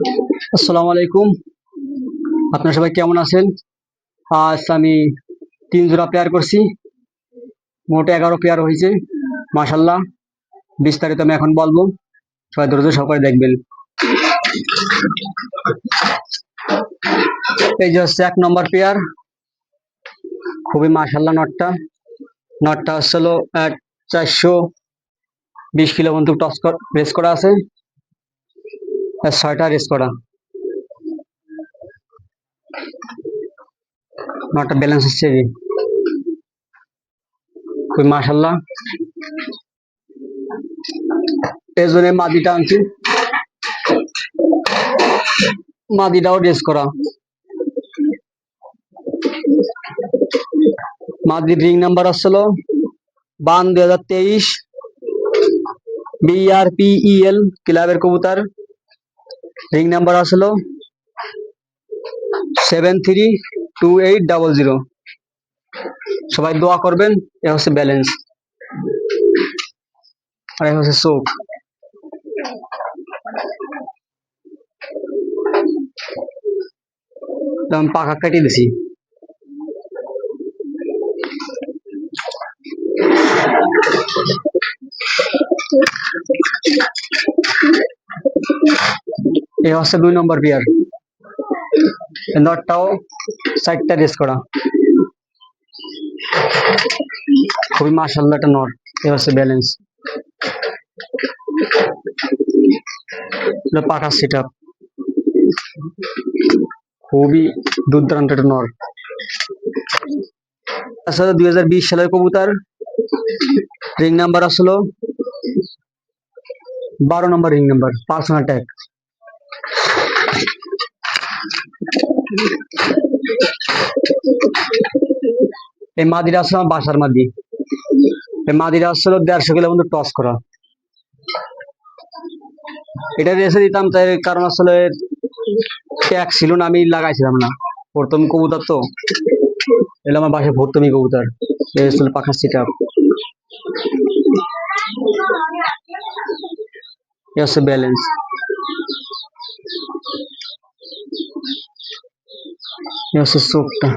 আসসালামু আলাইকুম আপনারা সবাই কেমন আছেন? আজ আমি তিন জোড়া পেয়ার করছি। মোট এগারো পেয়ার হয়েছে মাসাল্লাহ বিস্তারিত আমি এখন বলব। সবাই ধৈর্য সহকারে দেখবেন। এই যে হচ্ছে এক নম্বর পেয়ার খুবই মাসাল্লাহ নটটা। নটটা হচ্ছে চারশো বিশ কিলো পর্যন্ত টস রেস করা আছে। ছয়টা রেস করা। নটা ব্যালেন্স হচ্ছে খুবই মাসাল্লাহ এই জন্য মাদিটা আনছি। মাদিটাও রেস করা। মাদির রিং নাম্বার আসছিল বান দুই হাজার তেইশ বিআরপিইএল ক্লাবের কবুতর। রিং নাম্বার আসলো seven three two eight double zero সবাই দোয়া করবেন, এ হচ্ছে ব্যালেন্স আর এ হচ্ছে চোখ পাখা কাটিয়ে দিছি। এ হচ্ছে দুই নম্বর বিয়ার। নটটাও সাইডটা রেস করা। খুবই মাসাল্লাহ একটা নট এ হচ্ছে ব্যালেন্স পাকা সেট আপ খুবই দুর্দান্ত একটা নর। আসলে দুই হাজার বিশ সালের কবুতর। রিং নাম্বার আসলো বারো নম্বর রিং নাম্বার পার্সোনাল ট্যাগ এই মাদিরা আসলে আমার বাসার মাদি। এই মাদিরা আসলে দেড়শো কিলো মতো টস করা। এটা রেসে দিতাম তাই কারণ আসলে ট্যাগ ছিল না, আমি লাগাইছিলাম না। প্রথম কবুতর তো। এলো আমার বাসায় ভর্তমি কবুতর। আসলে পাখা সেট আপ ব্যালেন্স এ হচ্ছে চোখটা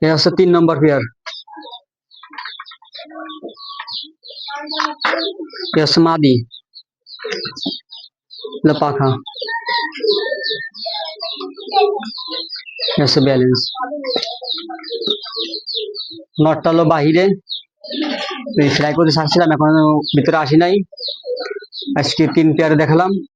এ হচ্ছে তিন নম্বর পেয়ার এ হচ্ছে মাদি এটা পাখা এ হচ্ছে ব্যালেন্স নটটা হলো বাহিরে। সেলাই করতে ছাড়ছিলাম এখন ভিতরে আসি নাই। আজকে তিন পেয়ার দেখালাম।